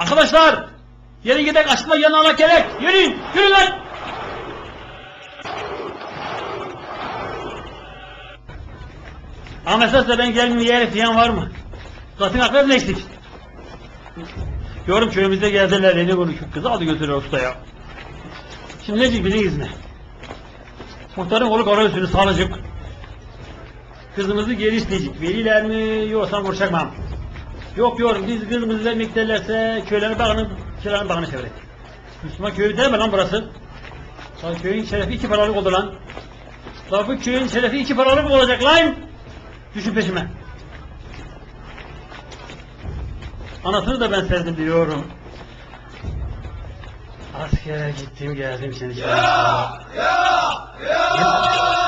Arkadaşlar! Yere gidek açma yanına gerek. Yürüyün! Yürüyün lan! Ahmet Ses'le ben gelmeyeyim yer diyen var mı? Zaten akrep ne eksik? Yorum köyümüzde geldiler yeni konuşup kızı aldı götürüyor ustaya. Şimdi necik biliniz mi? Muhtarın oğlu kara üstünü sağlayacak. Kızımızı geri isteyecek. Veliler mi yoksa vuracakmam. Yok yorum biz kızımızı vermek isterlerse köylerin bağını, köylerin bağını çevirek. Müslüman köyü değil mi lan burası? Lan köyün şerefi iki paralık oldu lan. Lan bu köyün şerefi iki paralık olacak lan? Düşün peşime. Anasını da ben sevdim diyorum. Askere gittim geldim seni çağırdım. Antep'in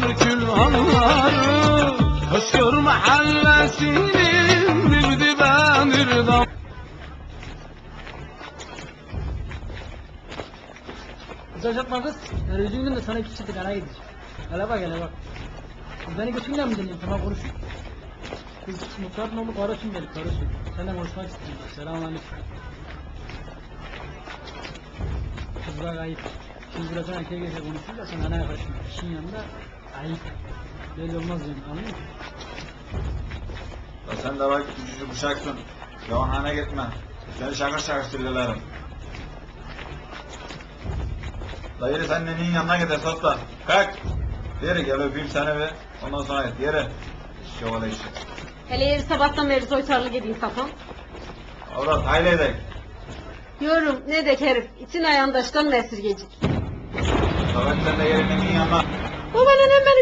sallanır külhanları Köşkür mahallesinin bir dibenir dam Mesaj atma kız. Yani üzüldüm de sana iki çiftlik ara gidiyor. Hele bak hele bak. Beni götürmüyor mu dinleyin? Tamam konuş. Kız muhtarın oğlu kardeşim gelip kardeşim. Seninle konuşmak istiyorum. Selamünaleyküm. Kız bak ayıp. Şimdi birazdan erkeğe geçe konuşuyor da sen anaya karışma. İşin yanında ayıp. Böyle olmaz yani anladın mı? Ya sen de bak küçücük uşaksın. Yavanhane gitme. Seni şakır şakır sillelerim. Yürü sen nenenin yanına gider sosla. Kalk. Yürü gel öpeyim seni bir. Ondan sonra git yürü. Şöyle işi. Hele yeri sabahtan beri soytarlık edeyim kafam. Avrat aile edek. Yorum ne dek herif. İçin ayağındaştan mı esirgecik? Sabah sen de yürü nenenin yanına. Baba nenem beni.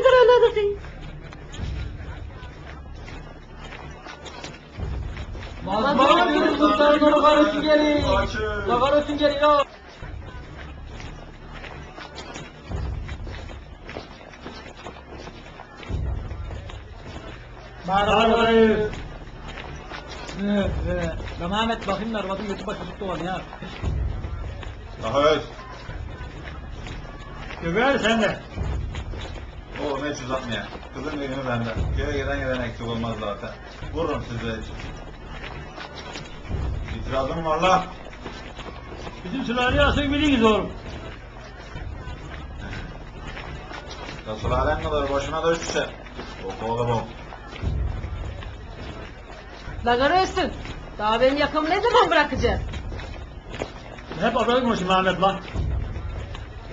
Mazmara diyoruz muhtarın oğlu kardeşim geliyor. Açın. La geliyor. Bağırmayın. Evet, evet. La Mehmet bakayım da arvadın götü başı tuttu var ya. Daha öz. Göbeğer sen de. Oğlum hiç uzatma ya. Kızın düğünü bende. Köye giden giden eksik olmaz zaten. Vururum size. İtirazım var la. Bizim sülaleye asıl biliniz oğlum. Nasıl alem kadar başına da üç şey. Oku oğlum oğlum. Dagara ölsün. Daha benim yakamı ne zaman bırakacaksın? Hep adayı konuşayım Ahmet lan.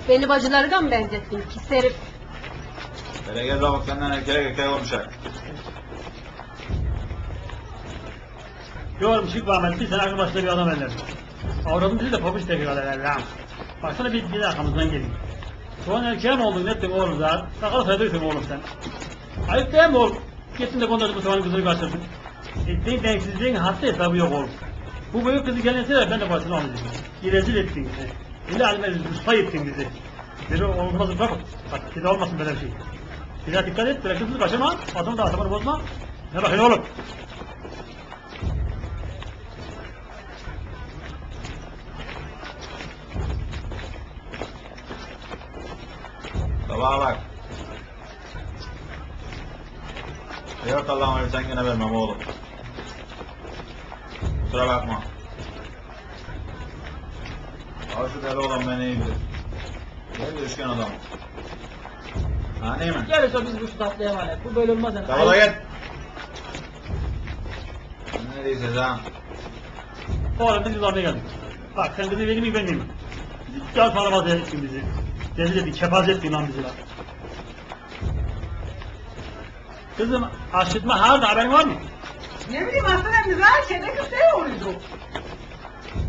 Beni bacılarına mı benzettin pis herif? Hele gel bak senden erkeğe erkeğe konuşak. Yorum çık Ahmet bir sene başında bir adam ender. Avradım bizi de pabuç tekrar eder lan. Baksana bir, bir de arkamızdan. Şu an erkeğe mi oldun ne ettin oğlum zaten? Sakal saydıysın oğlum sen. Ayıp değil mi oğlum? Gittin de konuşup bu tavanın kızını kaçırdın. Ettiğin denksizliğin haddi hesabı yok oğlum. Bu büyük kızı gelirse ben de başını alacağım. İrezil ettin bizi. İlla halime rüsva ettin bizi. Biri olmaz bak. Bak bir de olmasın böyle bir şey. Daha dikkat et, kızını kaçırma. Adamı da asabını bozma. Ne bakın oğlum. Sabaha bak. Yok Allah'ım öyle sen gene vermem oğlum. Kusura bakma. Şu deli olan beni iyi bilir. Düşkün adam. Ha değil mi? Gelirse biz bu şu tatlıya emanet. Bu böyle olmaz yani. Davula gel. Ne diyorsun ha? Oğlum biz yıllarda geldik. Bak sen kızı benim mi benim mi? Gel paramaz ettin bizi. Dedi dedi kepaz ettin lan bizi lan. Kızım aşıtma harda haberin var mı? Ne bileyim aslında güzel şeyde köfte yoğuruyorduk.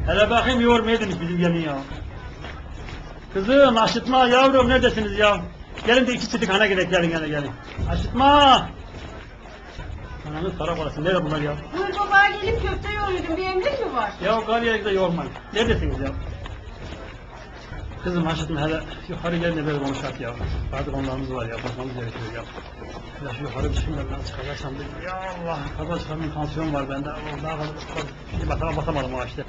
Hele bakayım yoğurmaya demiş bizim gelin ya. Kızım aşıtma yavrum neredesiniz ya? Gelin de iki çiftlik hana gidelim gelin gelin gelin. Aşıtma! Ananın para parası nerede bunlar ya? Buyur baba gelip köfte yoğuruyordum. Bir emrin mi var? Ya Galiye'de de yormayın. Neredesiniz ya? Kızım aşıtma hele yukarı gelin de böyle konuşak ya. Artık onlarımız var ya bakmamız gerekiyor ya. Ya şu yukarı ben çıkacaksam dedim. Ya Allah kaza çıkarmayın tansiyon var bende. Daha fazla şimdi basama basamadım o işte.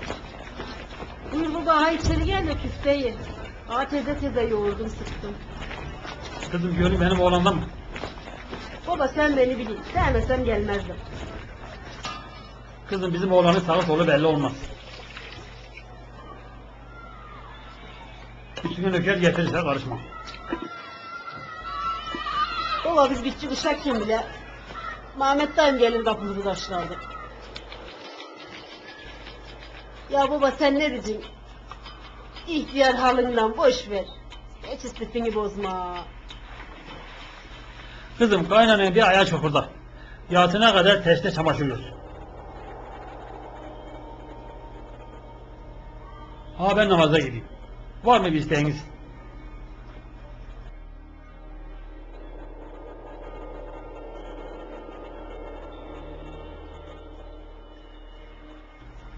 Buyur baba ha içeri gel de köfteyi. Aa teze teze yoğurdum sıktım. Kızım gönlüm benim oğlandan mı? Baba sen beni bilin. Sevmesem gelmezdim. Kızım bizim oğlanın sağı solu belli olmaz. Üstüne döker getirirse karışma. Baba biz bitçi kuşakken bile Mehmet dayım gelir kapımızı taşlardı. Ya baba sen ne diyeceksin? İhtiyar halından boş ver. Hiç istifini bozma. Kızım kaynanaya bir ayağı çukurda. Yatına kadar teste çamaşırıyoruz. Ha ben namaza gideyim. Var mı bir isteğiniz?